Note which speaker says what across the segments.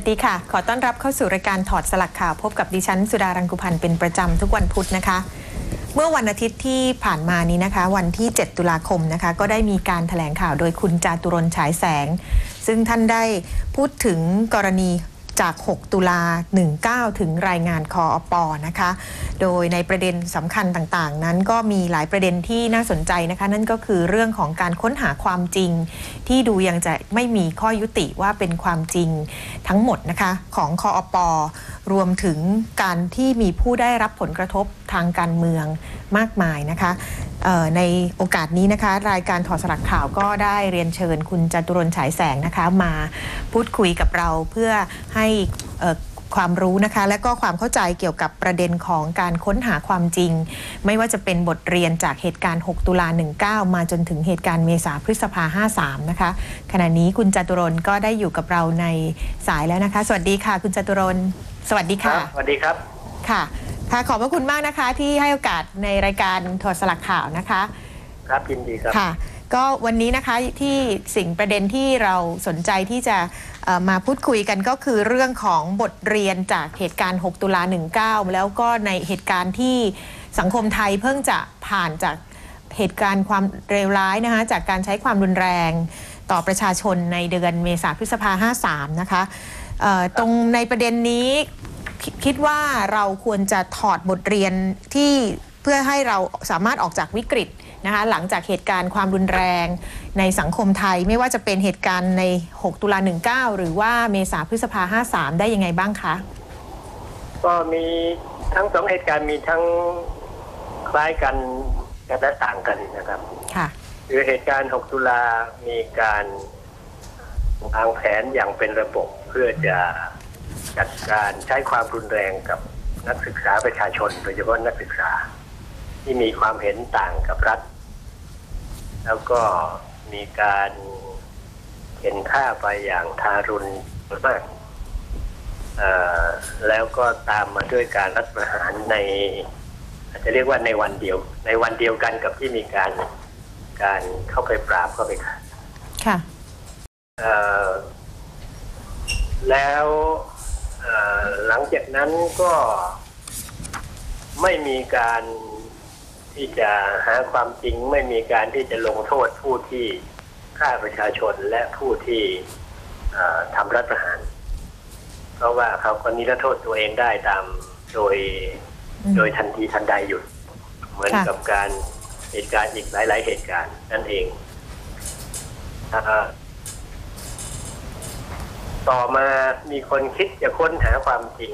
Speaker 1: สวัสดีค่ะ ขอต้อนรับเข้าสู่รายการถอดสลักข่าวพบกับดิฉัน สุดารังกุพันธ์เป็นประจำทุกวันพุธนะคะ เมื่อวันอาทิตย์ที่ผ่านมานี้นะคะ วันที่ 7 ตุลาคมนะคะ ก็ได้มีการถแถลงข่าวโดยคุณจาตุรนฉายแสง ซึ่งท่านได้พูดถึงกรณี จาก 6 ตุลา 19 ถึงรายงานคออปอนะคะ โดยในประเด็นสำคัญต่างๆ นั้นก็มีหลายประเด็นที่น่าสนใจนะคะ นั่นก็คือเรื่องของการค้นหาความจริง ที่ดูยังจะไม่มีข้อยุติว่าเป็นความจริงทั้งหมดนะคะ ของคออปอ รวมถึงการที่มีผู้ได้รับผลกระทบทางการเมืองมากมายนะคะในโอกาสนี้นะคะ รายการถอดสลักข่าวก็ได้เรียนเชิญคุณจตุรนฉายแสงนะคะ มาพูดคุยกับเราเพื่อให้ความรู้นะคะ และก็ความเข้าใจเกี่ยวกับประเด็นของการค้นหาความจริง ไม่ว่าจะเป็นบทเรียนจากเหตุการณ์ 6 ตุลา 19 มาจนถึงเหตุการณ์เมษาพฤษภา 53 นะคะ ขณะนี้คุณจตุรนก็ได้อยู่กับเราในสายแล้วนะคะ สวัสดีค่ะ คุณจตุรนสวัสดีค่ะ
Speaker 2: สวัสดีครับ
Speaker 1: ค่ะ ค่ะขอบพระคุณมากนะคะ ที่ให้โอกาสในรายการถอดสลักข่าวนะคะ
Speaker 2: ครับยินดีครับ
Speaker 1: ค่ะ ก็วันนี้นะคะที่สิ่งประเด็นที่เราสนใจที่จะเอ่อมาพูดคุยกันก็คือเรื่องของบทเรียนจากเหตุการณ์ 6 ตุลา 19 แล้วก็ในเหตุการณ์ที่สังคมไทยเพิ่งจะผ่านจากเหตุการณ์ความเลวร้ายนะคะจากการใช้ความรุนแรงต่อประชาชนในเดือนเมษาพฤษภา 53 นะคะเอ่อ ตรงในประเด็นนี้คคิดว่าเราควรจะถอดบทเรียนที่เพื่อให้เราสามารถออกจากวิกฤตนะคะหลังจากเหตุการณ์ความรุนแรงในสังคมไทยไม่ว่าจะเป็นเหตุการณ์ใน 6 ตุลา 19 หรือว่าเมษาพฤษภา 53 ได้ยังไงบ้างคะ
Speaker 2: ก็มีทั้งสองเหตุการณ์มีทั้งคล้ายกันและต่างกันนะครับ
Speaker 1: ค่ะ
Speaker 2: คือเหตุการณ์ 6 ตุลามีการวางแผนอย่างเป็นระบบ เพื่อจะจัดการใช้ความรุนแรงกับนักศึกษาประชาชน โดยเฉพาะนักศึกษา ที่มีความเห็นต่างกับรัฐ แล้วก็มีการเห็นค่าไปอย่างทารุณมากเอ่อแล้วก็ตามมาด้วยการรัฐประหารในอาจจะเรียกว่าในวันเดียว ในวันเดียวกันกับที่มีการการเข้าไปปราบเข้าไปฆ่า
Speaker 1: ค่ะ
Speaker 2: เอ่อ แล้วเอ่อหลังจากนั้นก็ไม่มีการที่จะหาความจริง ไม่มีการที่จะลงโทษผู้ที่ฆ่าประชาชนและผู้ที่เอ่อทำรัฐประหาร เพราะว่าเขาก็นิรโทษตัวเองได้ตามโดย
Speaker 1: อืม
Speaker 2: โดยทันทีทันใดหยุด เหมือน
Speaker 1: ค่ะ
Speaker 2: กับการเหตุการณ์อีกหลาย ๆ เหตุการณ์นั่นเองอ่า ต่อมามีคนคิดจะค้นหาความจริง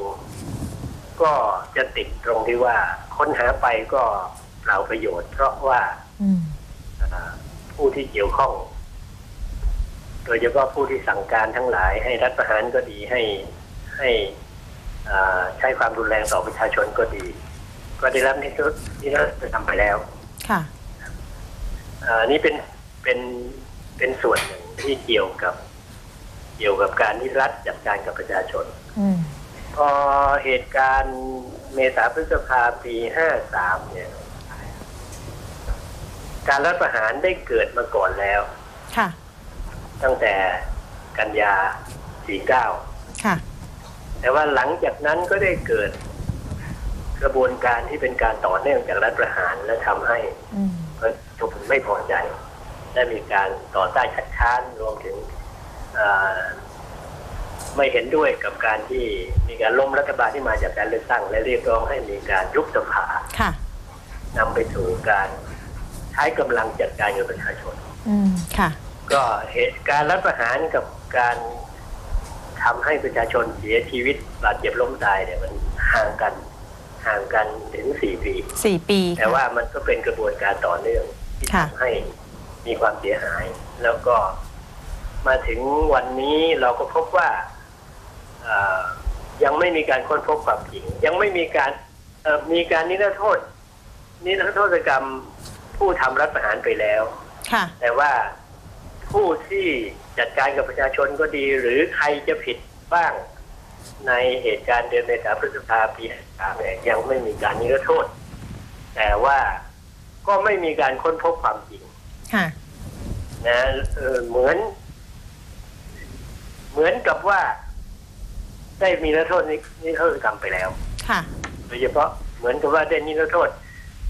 Speaker 2: ก็จะติดตรงที่ว่า ค้นหาไปก็เปล่าประโยชน์ เพราะว่า
Speaker 1: อืม
Speaker 2: อ่าผู้ที่เกี่ยวข้อง โดยเฉพาะผู้ที่สั่งการทั้งหลาย ให้รัฐประหารก็ดีให้ให้อ่าใช้ความรุนแรงต่อประชาชนก็ดี ก็ได้รับนิรนิรโทษทำไปแล้ว
Speaker 1: ค่ะ
Speaker 2: อ่านี่เป็นเป็นเป็นส่วนหนึ่งที่เกี่ยวกับ เกี่ยวกับการที่รัฐจัดการกับประชาชน
Speaker 1: อืม
Speaker 2: พอเหตุการณ์เมษาพฤษภาปีห้าสามเนี่ย การรัฐประหารได้เกิดมาก่อนแล้ว
Speaker 1: ค่ะ
Speaker 2: ตั้งแต่กันยา49
Speaker 1: ค่ะ
Speaker 2: แต่ว่าหลังจากนั้นก็ได้เกิดกระบวนการที่เป็นการต่อเนื่องจากรัฐประหารและทำให้
Speaker 1: อืม
Speaker 2: ประชาชนไม่พอใจ และมีการต่อต้านขัดค้านรวมถึงเอ่อ ไม่เห็นด้วยกับการที่มีการล้มรัฐบาลที่มาจากการเลือกตั้ง และเรียกร้องให้มีการยุบสภา
Speaker 1: ค่ะ
Speaker 2: นำไปสู่การใช้กำลังจัดการกับประชาชน
Speaker 1: อืมค่ะ
Speaker 2: ก็เหตุการณ์รัฐประหารกับการทำให้ประชาชนเสียชีวิตบาดเจ็บล้มตายเนี่ยมันห่างกันห่างกันถึงสี่ปี
Speaker 1: สี่ปี
Speaker 2: แต่
Speaker 1: ค่ะ
Speaker 2: ว่ามันก็เป็นกระบวนการต่อเนื่องที่
Speaker 1: ค่ะ
Speaker 2: ทำให้มีความเสียหาย แล้วก็ มาถึงวันนี้เราก็พบว่าเอ่อยังไม่มีการค้นพบความจริง ยังไม่มีการเอ่อมีการนิรโทษ นิรโทษกรรมผู้ทำรัฐประหารไปแล้ว
Speaker 1: ค่ะ
Speaker 2: แต่ว่าผู้ที่จัดการกับประชาชนก็ดี หรือใครจะผิดบ้างในเหตุการณ์เดือนเมษาพฤษภาปี53เนี่ยยังไม่มีการนิรโทษ แต่ว่าก็ไม่มีการค้นพบความจริง
Speaker 1: ค่ะ
Speaker 2: นะเออเหมือน เหมือนกับว่า ได้มีนิรโทษนิรโทษกรรมไปแล้ว
Speaker 1: ค่ะ
Speaker 2: โดยเฉพาะเหมือนกับว่าได้นิรโทษ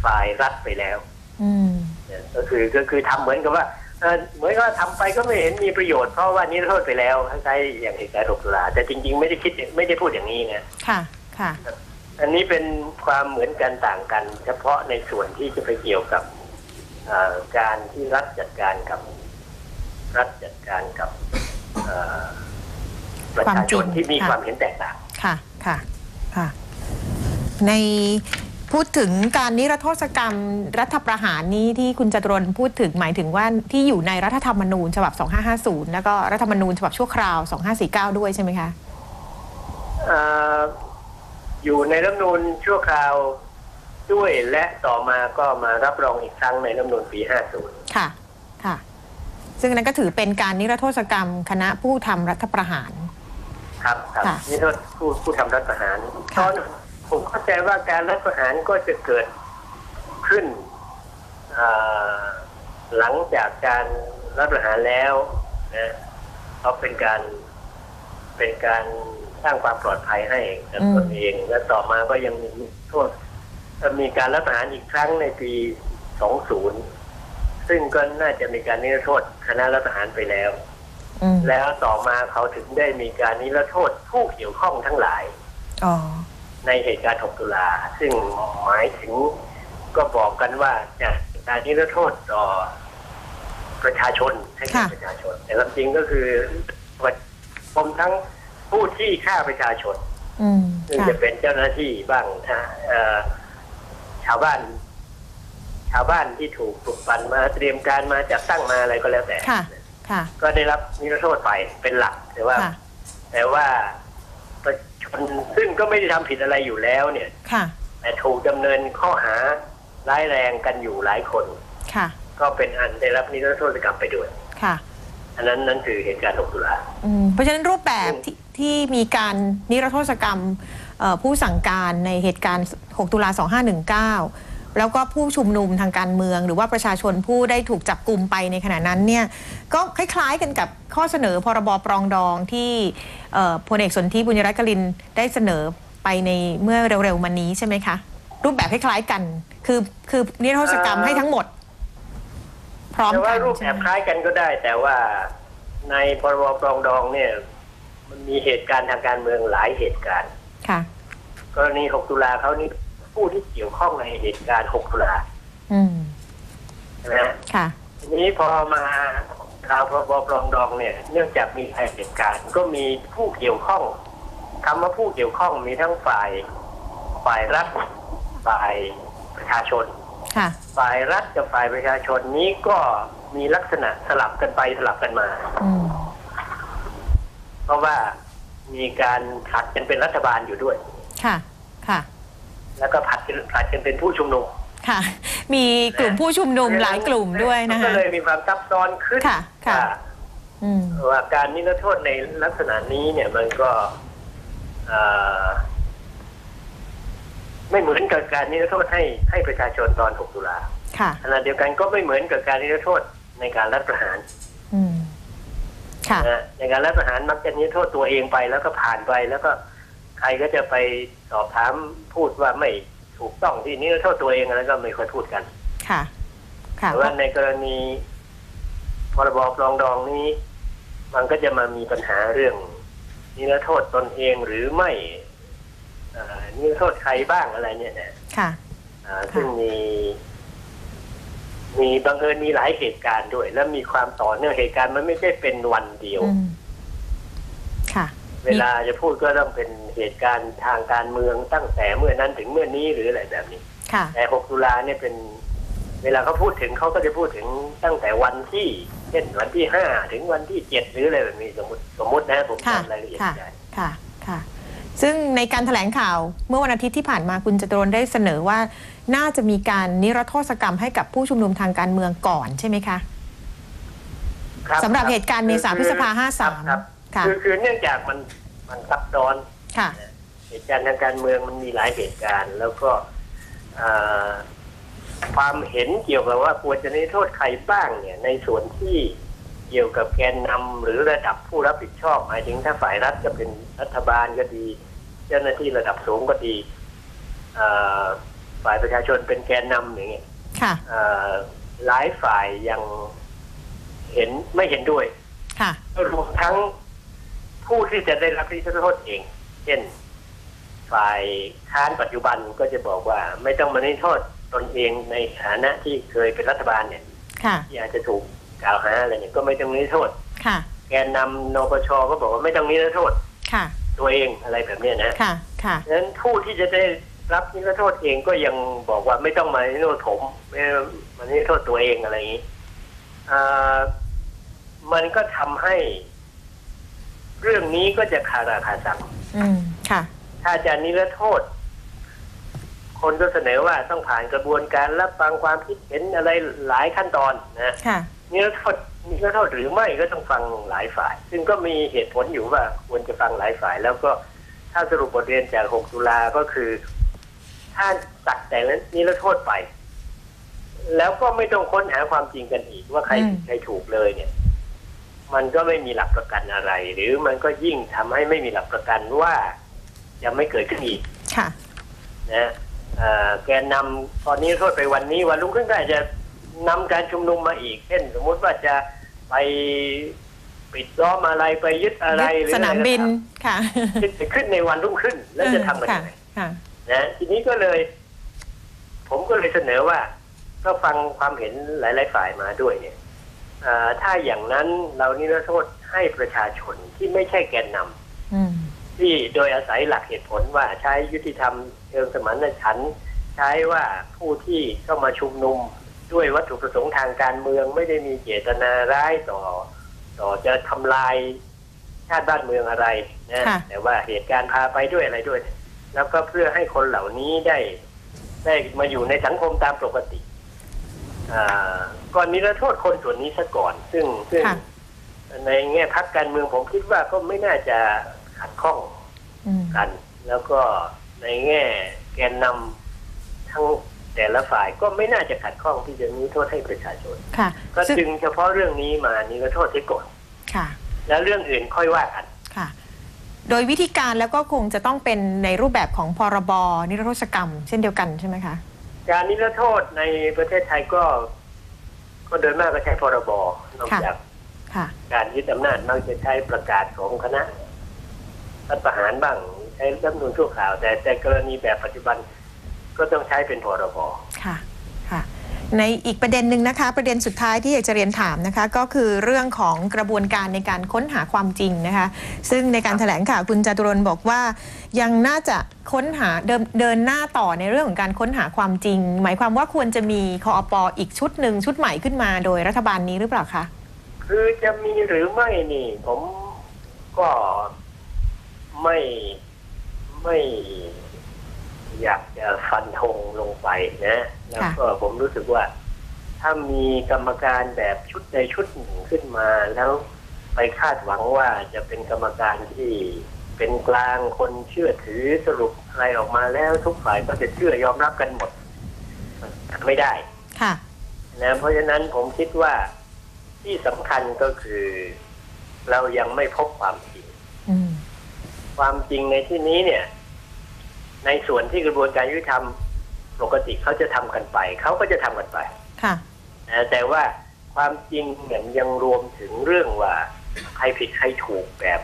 Speaker 2: ฝ่ายรัฐไปแล้ว
Speaker 1: อืม
Speaker 2: เนี่ยก็คือก็คือทำเหมือนกับว่าเอ่อเหมือนกับว่าทำไปก็ไม่เห็นมีประโยชน์เพราะว่านิรโทษไปแล้วคล้ายๆอย่างเหตุการณ์6ตุลาแต่จริง ๆ ไม่ได้คิดไม่ได้พูดอย่างนี้นะ
Speaker 1: ค่ะค่ะ
Speaker 2: อันนี้เป็นความเหมือนกันต่างกัน เฉพาะในส่วนที่จะไปเกี่ยวกับเอ่อการที่รัฐจัดการกับ รัฐจัดการกับเอ่อ ประชาชน
Speaker 1: ความจริง
Speaker 2: ที่มี
Speaker 1: ค่ะ
Speaker 2: ความเห็นแตกต่าง
Speaker 1: ค่ะค่ะค่ะในพูดถึงการนิรโทษกรรมรัฐประหารนี้ที่คุณจตุรนต์พูดถึงหมายถึงว่าที่อยู่ในรัฐธรรมนูญฉบับ 2550 แล้วก็รัฐธรรมนูญฉบับชั่วคราว 2549 ด้วยใช่ไหมคะ
Speaker 2: เอ่ออยู่ในรัฐธรรมนูญชั่วคราวด้วยและต่อมาก็มารับรองอีกครั้งในรัฐธรรมนูญปี 50
Speaker 1: ค่ะ ค่ะ ซึ่งอันนั้นก็ถือเป็นการนิรโทษกรรมคณะผู้ทำรัฐประหาร
Speaker 2: ครับครับ
Speaker 1: ค่ะ
Speaker 2: นี่โทษผู้ผู้ทำรัฐประหารต
Speaker 1: ค่ะ
Speaker 2: อนผมเข้าใจว่าการรัฐประหารก็จะเกิดขึ้นเอ่อหลังจากการรัฐประหารแล้วนะเพราะเป็นการเป็นการสร้างความปลอดภัยให้กับตนเอง และต่อมาก็ยังมีโทษมีการรัฐประหารอีกครั้งในปี 20 ซึ่งก็น่าจะมีการนิรโทษคณะรัฐประหารไปแล้ว
Speaker 1: อืม
Speaker 2: แล้วต่อมาเขาถึงได้มีการนิรโทษผู้เกี่ยวข้องทั้งหลาย
Speaker 1: อ๋อ
Speaker 2: ในเหตุการณ์ 6 ตุลา ซึ่งหมายถึงก็บอกกันว่าจะการนิรโทษต่อประชาชนให้แก่
Speaker 1: ค่ะ
Speaker 2: ประชาชน แต่ความจริงก็คือรวมทั้งผู้ที่ฆ่าประชาชน
Speaker 1: อืม
Speaker 2: ซึ่ง
Speaker 1: ค่ะ
Speaker 2: จะเป็นเจ้าหน้าที่บ้างนะเอ่อชาวบ้าน ชาวบ้านที่ถูกปลุกปั่นมาเตรียมการมาจัดตั้งมาอะไรก็แล้วแต่
Speaker 1: ค่ะค่ะ
Speaker 2: ก็ได้รับนิรโทษไปเป็นหลักแต่ว่า
Speaker 1: ค่ะ
Speaker 2: แต่ว่าประชาชนซึ่งก็ไม่ได้ทำผิดอะไรอยู่แล้วเนี่ย
Speaker 1: ค่ะ
Speaker 2: แต่ถูกดำเนินข้อหาร้ายแรงกันอยู่หลายคน
Speaker 1: ค่ะ
Speaker 2: ก็เป็นอันได้รับนิรโทษกรรมไปด้วย
Speaker 1: ค่ะ
Speaker 2: อันนั้นนั่นคือเหตุการณ์ 6 ตุลา
Speaker 1: อืมเพราะฉะนั้นรูปแบบ
Speaker 2: อืม
Speaker 1: ที่ที่มีการนิรโทษกรรมเอ่อผู้สั่งการในเหตุการณ์ 6 ตุลา 2519 แล้วก็ผู้ชุมนุมทางการเมือง หรือว่าประชาชนผู้ได้ถูกจับกลุ่มไปในขณะนั้นเนี่ยก็คล้ายๆกันกับข้อเสนอพรบปรองดองที่เอ่อพลเอกสนธิบุญยรัตน์กลินได้เสนอไปในเมื่อเร็วๆมานี้ใช่ไหมคะ รูปแบบคล้ายๆกัน คือคือนิรโทษกรรม
Speaker 2: เอ่อ
Speaker 1: ให้ทั้งหมด พร้อม
Speaker 2: แต่
Speaker 1: กั
Speaker 2: ว่านรูป
Speaker 1: ใช่
Speaker 2: แบบ
Speaker 1: ไหม
Speaker 2: คล้ายกันก็ได้ แต่ว่าในพรบปรองดองเนี่ย มันมีเหตุการณ์ทางการเมืองหลายเหตุการณ์
Speaker 1: ค่ะ
Speaker 2: กรณี 6 ตุลาเขานี่ ผู้ที่เกี่ยวข้องในเหตุการณ์ 6 ตุลา
Speaker 1: อืม
Speaker 2: ใช่ไหมฮะ
Speaker 1: ค่ะ
Speaker 2: ทีนี้พอมาข่าวพรบปรองดองเนี่ย เนื่องจากมีเหตุการณ์ก็มีผู้เกี่ยวข้องคำว่าผู้เกี่ยวข้องมีทั้งฝ่ายฝ่ายรัฐฝ่ายประชาชน
Speaker 1: ค่ะ
Speaker 2: ฝ่ายรัฐกับฝ่ายประชาชนนี้ก็มีลักษณะสลับกันไปสลับกันมา
Speaker 1: อืม
Speaker 2: เพราะว่ามีการผลัดกันเป็นรัฐบาลอยู่ด้วย
Speaker 1: ค่ะ ค่ะ
Speaker 2: แล้วก็ผลัดกันผลัดกันเป็นผู้ชุมนุม
Speaker 1: ค่ะ มีกลุ่มผู้ชุมนุมหลายกลุ่มด้วยนะ
Speaker 2: ก็
Speaker 1: คะ
Speaker 2: เลยมีความซับซ้อนขึ้น
Speaker 1: ค่ะค่ะ
Speaker 2: ว่า
Speaker 1: อืม
Speaker 2: ว่าการนิรโทษในลักษณะนี้เนี่ยมันก็เอ่อไม่เหมือนกับการนิรโทษให้ให้ประชาชนตอน 6 ตุลา
Speaker 1: ค่ะ
Speaker 2: ขณะเดียวกันก็ไม่เหมือนกับการนิรโทษในการรัฐประหาร
Speaker 1: อืมค่ะ
Speaker 2: นะในการรัฐประหารมักจะนิรโทษตัวเองไปแล้วก็ผ่านไปแล้วก็ ใครก็จะไปสอบถามพูดว่าไม่ถูกต้องที่นิรโทษตัวเองอะไรก็ไม่ค่อยพูดกัน
Speaker 1: ค่ะ ค่ะ
Speaker 2: แต่ว่าในกรณีพรบปรองดองนี้ มันก็จะมามีปัญหาเรื่องนิรโทษตนเองหรือไม่เอ่อนิรโทษใครบ้างอะไรเนี่ยนะ
Speaker 1: ค่ะ
Speaker 2: อ่าซึ่งมีมีบังเอิญมีหลายเหตุการณ์ด้วย และมีความต่อเนื่องเหตุการณ์มันไม่ใช่เป็นวันเดียว
Speaker 1: อืมค่ะ
Speaker 2: เวลาจะพูดก็ต้องเป็นเหตุการณ์ทางการเมืองตั้งแต่เมื่อนั้นถึงเมื่อนี้หรืออะไรแบบนี้
Speaker 1: ค่ะ
Speaker 2: แต่ 6 ตุลาเนี่ยเป็น เวลาเขาพูดถึงเขาก็จะพูดถึงตั้งแต่วันที่ เช่นวันที่5ถึงวันที่7หรืออะไรแบบนี้สมมติสมมตินะผม
Speaker 1: ค่ะ
Speaker 2: จำรายละเอียด
Speaker 1: ค่ะ
Speaker 2: ไม่ได้
Speaker 1: ค่ะ ค่ะ ซึ่งในการแถลงข่าวเมื่อวันอาทิตย์ที่ผ่านมาคุณจตุรนต์ได้เสนอว่า น่าจะมีการนิรโทษกรรมให้กับผู้ชุมนุมทางการเมืองก่อนใช่ไหมคะ
Speaker 2: ครับ
Speaker 1: สำหรับ
Speaker 2: ค
Speaker 1: เหตุการณ์เมษา
Speaker 2: คือ
Speaker 1: พฤษภา
Speaker 2: ครับครับ
Speaker 1: 53 ค่ะ
Speaker 2: คือคือเนื่องจากมันมันซับซ้อน
Speaker 1: ค่ะ
Speaker 2: เหตุการณ์ทางการเมืองมันมีหลายเหตุการณ์ แล้วก็เอ่อความเห็นเกี่ยวกับว่าควรจะนิรโทษใครบ้างเนี่ย ในส่วนที่เกี่ยวกับแกนนำหรือระดับผู้รับผิดชอบหมายถึงถ้าฝ่ายรัฐจะเป็นรัฐบาลก็ดี เจ้าหน้าที่ระดับสูงก็ดีเอ่อฝ่ายประชาชนเป็นแกนนำอย่างเงี้ย
Speaker 1: ค่ะ
Speaker 2: เอ่อหลายฝ่ายยังเห็นไม่เห็นด้วย
Speaker 1: ค่ะ
Speaker 2: รวมทั้ง ผู้ที่จะได้รับนิรโทษเอง เช่น ฝ่ายค้านปัจจุบันก็จะบอกว่า ไม่ต้องมานิรโทษตนเองในฐานะที่เคยเป็นรัฐบาลเนี่ย
Speaker 1: ค่ะ
Speaker 2: ที่อาจจะถูกกล่าวหาอะไรเนี่ยก็ไม่ต้องนิรโทษ
Speaker 1: ค่ะ
Speaker 2: แกนนำนปชก็บอกว่าไม่ต้องนิรโทษ
Speaker 1: ค่ะ
Speaker 2: ตัวเองอะไรแบบเนี้ยนะ
Speaker 1: ค่ะ ค่ะ
Speaker 2: ดังนั้นผู้ที่จะได้รับนิรโทษเองก็ยังบอกว่าไม่ต้องมานิรโทษผมไม่มานิรโทษตัวเองอะไรอย่างนี้อ่ามันก็ทำให้ เรื่องนี้ก็จะคาราคาซัง
Speaker 1: อืมค่ะ
Speaker 2: ถ้าจะนิรโทษ คนก็เสนอว่าต้องผ่านกระบวนการรับฟังความคิดเห็นอะไรหลายขั้นตอนนะ
Speaker 1: ค่ะ
Speaker 2: นิรโทษนิรโทษหรือไม่ก็ต้องฟังหลายฝ่าย ซึ่งก็มีเหตุผลอยู่ว่าควรจะฟังหลายฝ่าย แล้วก็ถ้าสรุปบทเรียนจาก 6 ตุลาก็คือ ถ้าตัดแต่ละนิรโทษไปแล้วก็ไม่ต้องค้นหาความจริงกันอีกว่าใคร
Speaker 1: อืม
Speaker 2: ผิดใครถูกเลยเนี่ย มันก็ไม่มีหลักประกันอะไร หรือมันก็ยิ่งทำให้ไม่มีหลักประกันว่าจะไม่เกิดขึ้นอีก
Speaker 1: ค่ะ
Speaker 2: นะเอ่อแกนนำตอนนี้โทษไปวันนี้วันรุ่งขึ้นก็อาจจะนำการชุมนุมมาอีก เช่น สมมุติว่าจะไปปิดล้อมอะไรไปยึดอะไรหรือ
Speaker 1: สนามบินค่ะ
Speaker 2: อะไรก็ตามจะขึ้นในวันรุ่งขึ้น แล้วจะทำกัน
Speaker 1: ค่ะ
Speaker 2: ยังไง
Speaker 1: ค่ะ
Speaker 2: นะทีนี้ก็เลย ผมก็เลยเสนอว่า ก็ฟังความเห็นหลาย ๆ ฝ่ายมาด้วยเนี่ยเอ่อ ถ้าอย่างนั้นเรานิรโทษให้ประชาชนที่ไม่ใช่แกนนำ
Speaker 1: อืม
Speaker 2: ที่โดยอาศัยหลักเหตุผลว่าใช้ยุติธรรมเชิงสมานฉันท์ใช้ว่าผู้ที่เข้ามาชุมนุมด้วยวัตถุประสงค์ทางการเมืองไม่ได้มีเจตนาร้ายต่อ ต่อจะทำลายชาติบ้านเมืองอะไรนะ
Speaker 1: ค่ะ
Speaker 2: แต่ว่าเหตุการณ์พาไปด้วยอะไรด้วย แล้วก็เพื่อให้คนเหล่านี้ได้ ได้มาอยู่ในสังคมตามปกติอ่า ก่อนนิรโทษคนส่วนนี้ซะก่อน ซึ่งซึ่ง
Speaker 1: ค่ะ
Speaker 2: ในแง่พักการเมืองผมคิดว่าก็ไม่น่าจะขัดข้อง
Speaker 1: อืม
Speaker 2: กัน แล้วก็ในแง่แกนนำทั้งแต่ละฝ่ายก็ไม่น่าจะขัดข้องที่จะนิรโทษให้ประชาชน
Speaker 1: ค่ะ
Speaker 2: ก็
Speaker 1: ซึ่ง
Speaker 2: จึงเฉพาะเรื่องนี้มานิรโทษเสียก่อน
Speaker 1: ค่ะ
Speaker 2: แล้วเรื่องอื่นค่อยว่ากัน
Speaker 1: ค่ะ โดยวิธีการแล้วก็คงจะต้องเป็นในรูปแบบของพรบนิรโทษกรรม เช่นเดียวกันใช่ไหมคะ
Speaker 2: การนิรโทษในประเทศไทยก็ ก็โดยมากก็ใช้พรบนอก
Speaker 1: ค่ะ
Speaker 2: จาก
Speaker 1: ค่ะ
Speaker 2: การยึดอำนาจมักจะใช้ประกาศของคณะรัฐประหารบ้างใช้รัฐธรรมนูลชั่วคราว แต่แต่กรณีแบบปัจจุบันก็ต้องใช้เป็นพรบ
Speaker 1: ค่ะค่ะ ในอีกประเด็นหนึ่งนะคะ ประเด็นสุดท้ายที่อยากจะเรียนถามนะคะ ก็คือเรื่องของกระบวนการในการค้นหาความจริงนะคะ ซึ่งในการแถลงข่าวคุณจตุรนบอกว่า ยังน่าจะค้นหาเดิมเดินหน้าต่อในเรื่องของการค้นหาความจริง หมายความว่าควรจะมีคอปอีกชุดหนึ่งชุดใหม่ขึ้นมา โดยรัฐบาลนี้หรือเปล่าคะ
Speaker 2: คือจะมีหรือไม่นี่ ผมก็ไม่ไม่ อยากจะฟันธงลงไปนะ แล้วก็ผมรู้สึกว่า ถ้ามีกรรมการแบบชุดใดชุดหนึ่งขึ้นมาแล้วไปคาดหวังว่าจะเป็นกรรมการที่เป็นกลางคนเชื่อถือสรุปอะไรออกมาแล้วทุกฝ่ายก็จะเชื่อยอมรับกันหมดไม่ได้
Speaker 1: ค่ะ
Speaker 2: นะเพราะฉะนั้นผมคิดว่าที่สำคัญก็คือ เรายังไม่พบความจริง
Speaker 1: อืม
Speaker 2: ความจริงในที่นี้เนี่ย ในส่วนที่กระบวนการยุติธรรมปกติเขาจะทำกันไป เขาก็จะทำกันไป
Speaker 1: ค่ะ
Speaker 2: นะแต่ว่าความจริงเนี่ยยังรวมถึงเรื่องว่า ใครผิดใครถูกแบบ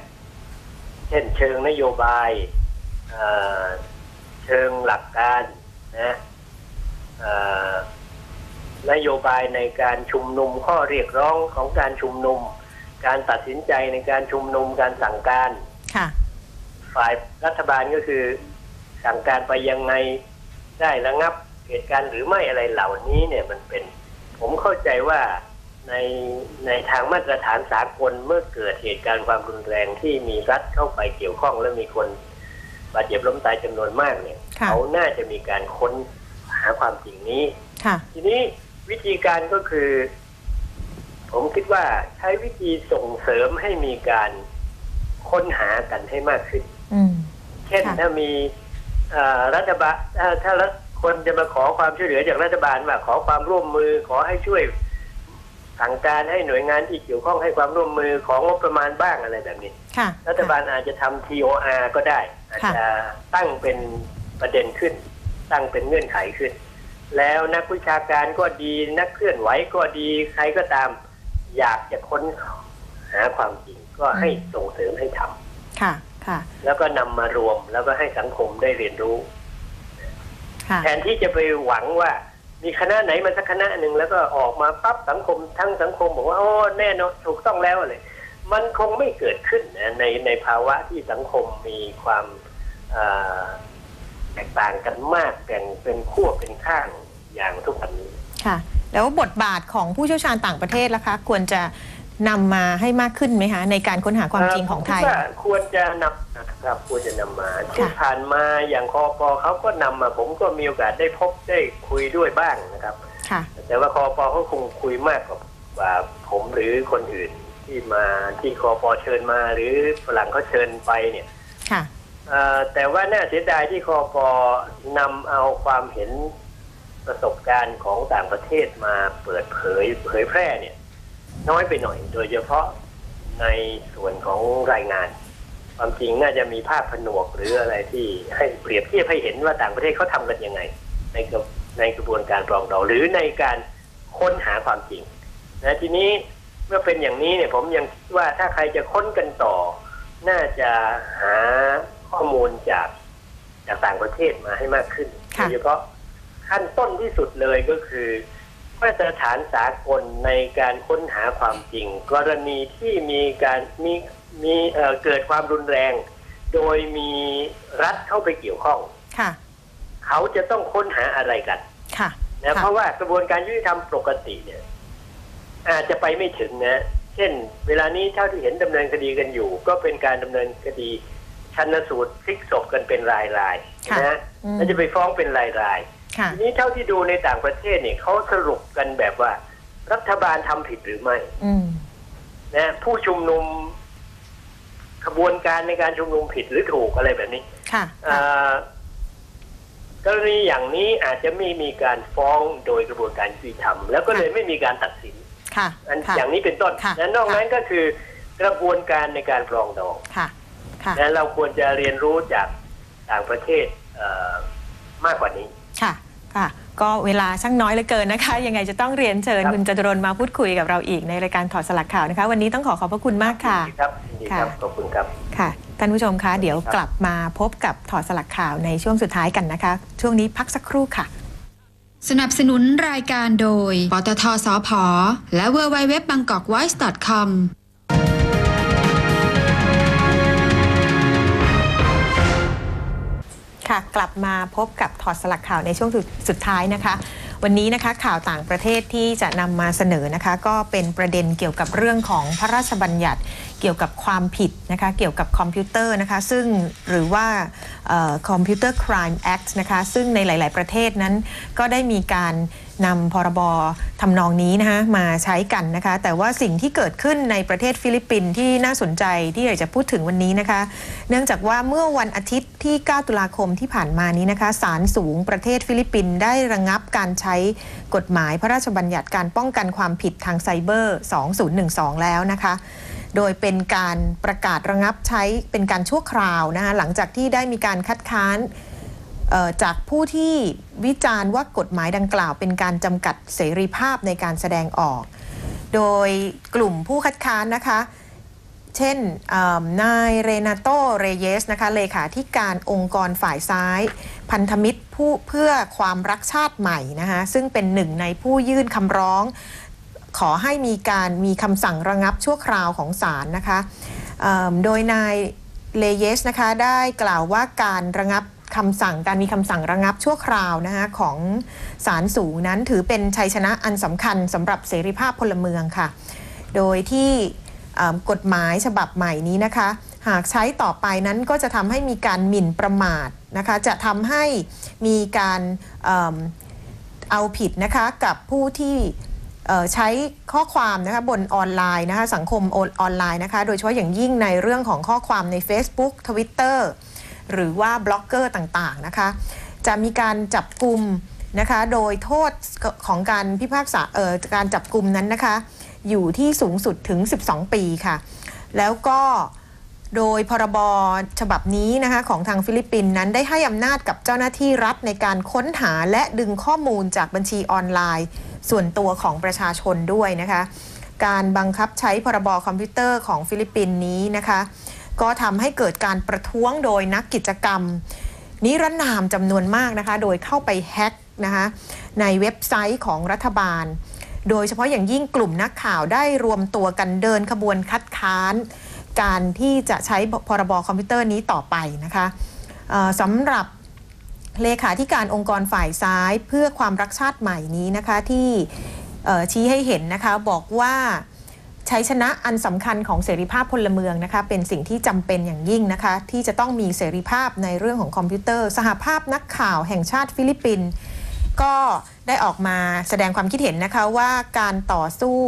Speaker 2: เช่นเชิงนโยบายเอ่อเชิงหลักการนะเอ่อนโยบายในการชุมนุมข้อเรียกร้องของการชุมนุม การตัดสินใจในการชุมนุมการสั่งการ
Speaker 1: ค่ะ
Speaker 2: ฝ่ายรัฐบาลก็คือ สั่งการไปยังไงได้ระงับเหตุการณ์หรือไม่อะไรเหล่านี้เนี่ยมันเป็น ผมเข้าใจว่าในในทางมาตรฐานสากลเมื่อเกิดเหตุการณ์ความรุนแรงที่มีรัฐเข้าไปเกี่ยวข้องและมีคนบาดเจ็บล้มตายจำนวนมากเนี่ย
Speaker 1: ค่ะ
Speaker 2: เขาน่าจะมีการค้นหาความจริงนี้
Speaker 1: ค่ะ
Speaker 2: ทีนี้วิธีการก็คือ ผมคิดว่าใช้วิธีส่งเสริมให้มีการค้นหากันให้มากขึ้น
Speaker 1: อืม
Speaker 2: เช่น
Speaker 1: ค่ะ
Speaker 2: ถ้ามีเอ่อ รัฐบาลถ้าถ้ารัฐคนจะมาขอความช่วยเหลือจากรัฐบาลว่าขอความร่วมมือขอให้ช่วยทสั่งการให้หน่วยงานที่เกี่ยวข้องให้ความร่วมมือของงบประมาณบ้างอะไรแบบนี้
Speaker 1: ค่ะ
Speaker 2: รัฐบาลอาจจะทำ TOR ก็ได้ อาจจะตั้งเป็นประเด็นขึ้น ตั้งเป็นเงื่อนไขขึ้น แล้วนักวิชาการก็ดีนักเคลื่อนไหวก็ดีใครก็ตาม อยากจะค้นหาความจริงก็ให้ส่งเสริมให้ทำ
Speaker 1: ค่ะค่ะ
Speaker 2: แล้วก็นำมารวมแล้วก็ให้สังคมได้เรียนรู้
Speaker 1: ค่ะ
Speaker 2: แทนที่จะไปหวังว่า มีคณะไหนมาสักคณะหนึ่งแล้วก็ออกมาปั๊บสังคมทั้งสังคมบอกว่าโอ้แน่นอนถูกต้องแล้วเลย มันคงไม่เกิดขึ้นนะในในภาวะที่สังคมมีความเอ่อแตกต่างกันมากแบ่งเป็นขั้วเป็นข้างอย่างทุกวันนี้
Speaker 1: ค่ะ แล้วบทบาทของผู้เชี่ยวชาญต่างประเทศล่ะคะ ควรจะ นำมาให้มากขึ้นไหมคะ ในการค้นหาความจริงของไทย
Speaker 2: เผมคิดว่าควรจะนำนะครับควรจะนำมาที่ผ่านมาอย่างคอปอเขาก็นำมา ผมก็มีโอกาสได้พบได้คุยด้วยบ้างนะครับ
Speaker 1: ค่ะ
Speaker 2: แต่ว่าคอปอเขาคงคุยมากกว่าผมหรือคนอื่นที่มาที่คอปอเชิญมา หรือฝรั่งเขาเชิญไปเนี่ย
Speaker 1: ค่ะ
Speaker 2: เอ่อแต่ว่าน่าเสียดายที่คอปอนำเอาความเห็นประสบการณ์ของต่างประเทศมาเปิดเผยเผยแพร่เนี่ย น้อยไปหน่อย โดยเฉพาะในส่วนของรายงาน ความจริงน่าจะมีภาพผนวกหรืออะไรที่ให้เปรียบเทียบให้เห็นว่าต่างประเทศเขาทำกันยังไง ในกระในกระบวนการปรองดองหรือในการค้นหาความจริงนะทีนี้เมื่อเป็นอย่างนี้เนี่ยผมยังคิดว่าถ้าใครจะค้นกันต่อ น่าจะหาข้อมูลจากจากต่างประเทศมาให้มากขึ้น
Speaker 1: ค่ะ
Speaker 2: โดยเฉพาะขั้นต้นที่สุดเลยก็คือ มาตรฐานสากลในการค้นหาความจริง กรณีที่มีการมีมีเอ่อเกิดความรุนแรง โดยมีรัฐเข้าไปเกี่ยวข้อง
Speaker 1: ค่ะ
Speaker 2: เขาจะต้องค้นหาอะไรกัน
Speaker 1: ค่ะ
Speaker 2: นะ
Speaker 1: ค่ะ
Speaker 2: เพราะว่ากระบวนการยุติธรรมปกติเนี่ย อาจจะไปไม่ถึงนะ เช่น เวลานี้เท่าที่เห็นดำเนินคดีกันอยู่ ก็เป็นการดำเนินคดีชันสูตรพลิกศพกันเป็นรายรายๆ
Speaker 1: ค่ะ
Speaker 2: นะ
Speaker 1: อืม
Speaker 2: แล้วจะไปฟ้องเป็นรายรายๆ
Speaker 1: ค่ะ
Speaker 2: ทีนี้เท่าที่ดูในต่างประเทศเนี่ยเขาสรุปกันแบบว่า รัฐบาลทำผิดหรือไม่
Speaker 1: อืม
Speaker 2: นะผู้ชุมนุมขบวนการในการชุมนุมผิดหรือถูกอะไรแบบนี้
Speaker 1: ค่ะ
Speaker 2: อ่ากรณีอย่างนี้อาจจะไม่มีการฟ้องโดยกระบวนการยุติธรรมแล้วก็เลยไม่มีการตัดสิน
Speaker 1: ค่ะ
Speaker 2: อัน
Speaker 1: ค่ะ
Speaker 2: อย่างนี้เป็นต้น
Speaker 1: ค่ะ
Speaker 2: และนอกนั้นก็คือกระบวนการในการปรองดอง
Speaker 1: ค่ะค่ะ
Speaker 2: และเราควรจะเรียนรู้จากต่างประเทศเอ่อมากกว่านี้
Speaker 1: ค่ะค่ะ ก็เวลาช่างน้อยเหลือเกินนะคะ ยังไงจะต้องเรียนเชิญ
Speaker 2: ครับ
Speaker 1: คุณจตุรนต์มาพูดคุยกับเราอีกในรายการถอดสลักข่าวนะคะ วันนี้ต้องขอขอบพระคุณมากค่ะ
Speaker 2: ยินดีครับยินดีครับ
Speaker 1: ค่ะ
Speaker 2: ขอบคุณครับ
Speaker 1: ค่ะท่านผู้ชมคะเดี๋ยว
Speaker 2: ครับ
Speaker 1: กลับมาพบกับถอดสลักข่าวในช่วงสุดท้ายกันนะคะ ช่วงนี้พักสักครู่ค่ะ
Speaker 3: สนับสนุนรายการโดยปตทสพและ w w w b a n g k o k v o i c e c o m
Speaker 1: ค่ะ กลับมาพบกับถอดสลักข่าวในช่วงสุดสุดท้ายนะคะ วันนี้นะคะข่าวต่างประเทศที่จะนำมาเสนอนะคะ ก็เป็นประเด็นเกี่ยวกับเรื่องของพระราชบัญญัติ เกี่ยวกับความผิดนะคะเกี่ยวกับคอมพิวเตอร์นะคะซึ่งหรือว่าคอมพิวเตอร์ Crime Act นะคะซึ่งในหลาย ๆ ประเทศนั้นก็ได้มีการนำพรบทำนองนี้นะคะมาใช้กันนะคะแต่ว่าสิ่งที่เกิดขึ้นในประเทศฟิลิปปินส์ที่น่าสนใจที่อยากจะพูดถึงวันนี้นะคะ เนื่องจากว่าเมื่อวันอาทิตย์ที่ 9 ตุลาคมที่ผ่านมานี้นะคะศาลสูงประเทศฟิลิปปินส์ได้ระงับการใช้กฎหมายพระราชบัญญัติการป้องกันความผิดทางไซเบอร์ 2012 แล้วนะคะ โดยเป็นการประกาศระงับใช้เป็นการชั่วคราวนะคะหลังจากที่ได้มีการคัดค้านจากผู้ที่วิจารณ์ว่ากฎหมายดังกล่าว เป็นการจำกัดเสรีภาพในการแสดงออก โดยกลุ่มผู้คัดค้านนะคะ เช่นนายเรนาโตเรเยสนะคะเลขาธิการองค์กรฝ่ายซ้าย พันธมิตรผู้เพื่อความรักชาติใหม่นะคะซึ่งเป็นหนึ่งในผู้ยื่นคำร้อง ขอให้มีการมีคำสั่งระงับชั่วคราวของศาลนะคะโดยนายเลเยสนะคะได้กล่าวว่าการระงับคำสั่งการมีคำสั่งระงับชั่วคราวนะคะของศาลสูงนั้นถือเป็นชัยชนะอันสำคัญสำหรับเสรีภาพพลเมืองค่ะ โดยที่กฎหมายฉบับใหม่นี้นะคะ หากใช้ต่อไปนั้นก็จะทำให้มีการหมิ่นประมาทนะคะจะทำให้มีการเอาผิดนะคะกับผู้ที่ ใช้ข้อความนะคะบนออนไลน์นะคะสังคมออนไลน์นะคะ โดยเฉพาะอย่างยิ่งในเรื่องของข้อความใน Facebook Twitter หรือว่าบล็อกเกอร์ต่างๆนะคะ จะมีการจับกลุ่มนะคะ โดยโทษของการพิพากษาเอ่อการจับกลุ่มนั้นนะคะ อยู่ที่สูงสุดถึง 12 ปีค่ะ แล้วก็ โดยพรบฉบับนี้นะคะของทางฟิลิปปินส์นั้นได้ให้อำนาจกับเจ้าหน้าที่รัฐในการค้นหาและดึงข้อมูลจากบัญชีออนไลน์ ส่วนตัวของประชาชนด้วยนะคะ การบังคับใช้พรบคอมพิวเตอร์ของฟิลิปปินส์นี้นะคะ ก็ทำให้เกิดการประท้วงโดยนักกิจกรรม นิรนามจำนวนมากนะคะ โดยเข้าไปแฮ็กนะคะในเว็บไซต์ของรัฐบาล โดยเฉพาะอย่างยิ่งกลุ่มนักข่าวได้รวมตัวกันเดินขบวนคัดค้าน การที่จะใช้พรบคอมพิวเตอร์นี้ต่อไปนะคะสำหรับเลขาธิการองค์กรฝ่ายซ้ายเพื่อความรักชาติใหม่นี้นะคะที่ชี้ให้เห็นนะคะบอกว่าชัยชนะอันสำคัญของเสรีภาพพลเมืองนะคะเป็นสิ่งที่จำเป็นอย่างยิ่งนะคะที่จะต้องมีเสรีภาพในเรื่องของคอมพิวเตอร์ สหภาพนักข่าวแห่งชาติฟิลิปปินส์ก็ได้ออกมาแสดงความคิดเห็นนะคะว่าการต่อสู้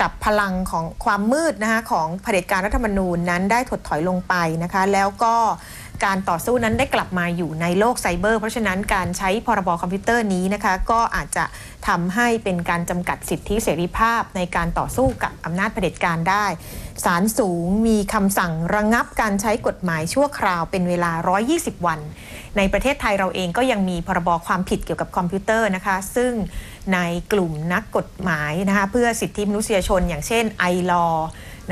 Speaker 1: กับพลังของความมืดนะคะของเผด็จการรัฐธรรมนูญนั้นได้ถดถอยลงไปนะคะ แล้วก็การต่อสู้นั้นได้กลับมาอยู่ในโลกไซเบอร์ เพราะฉะนั้นการใช้พรบคอมพิวเตอร์นี้นะคะ ก็อาจจะทำให้เป็นการจำกัดสิทธิเสรีภาพในการต่อสู้กับอำนาจเผด็จการได้ศาลสูงมีคำสั่งระงับการใช้กฎหมายชั่วคราวเป็นเวลา 120 วัน ในประเทศไทยเราเองก็ยังมีพรบความผิดเกี่ยวกับคอมพิวเตอร์นะคะ ซึ่ง ในกลุ่มนักกฎหมายนะคะเพื่อสิทธิมนุษยชน อย่างเช่น iLaw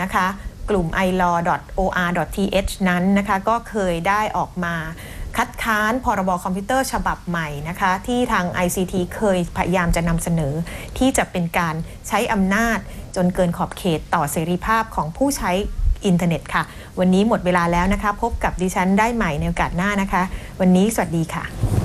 Speaker 1: นะคะกลุ่ม ilaw.or.th นั้นนะคะก็เคยได้ออกมาคัดค้านพรบคอมพิวเตอร์ฉบับใหม่นะคะที่ทาง ICT เคยพยายามจะนำเสนอ ที่จะเป็นการใช้อำนาจจนเกินขอบเขตต่อเสรีภาพของผู้ใช้อินเทอร์เน็ตค่ะ วันนี้หมดเวลาแล้วนะคะ พบกับดิฉันได้ใหม่ในโอกาสหน้านะคะ วันนี้สวัสดีค่ะ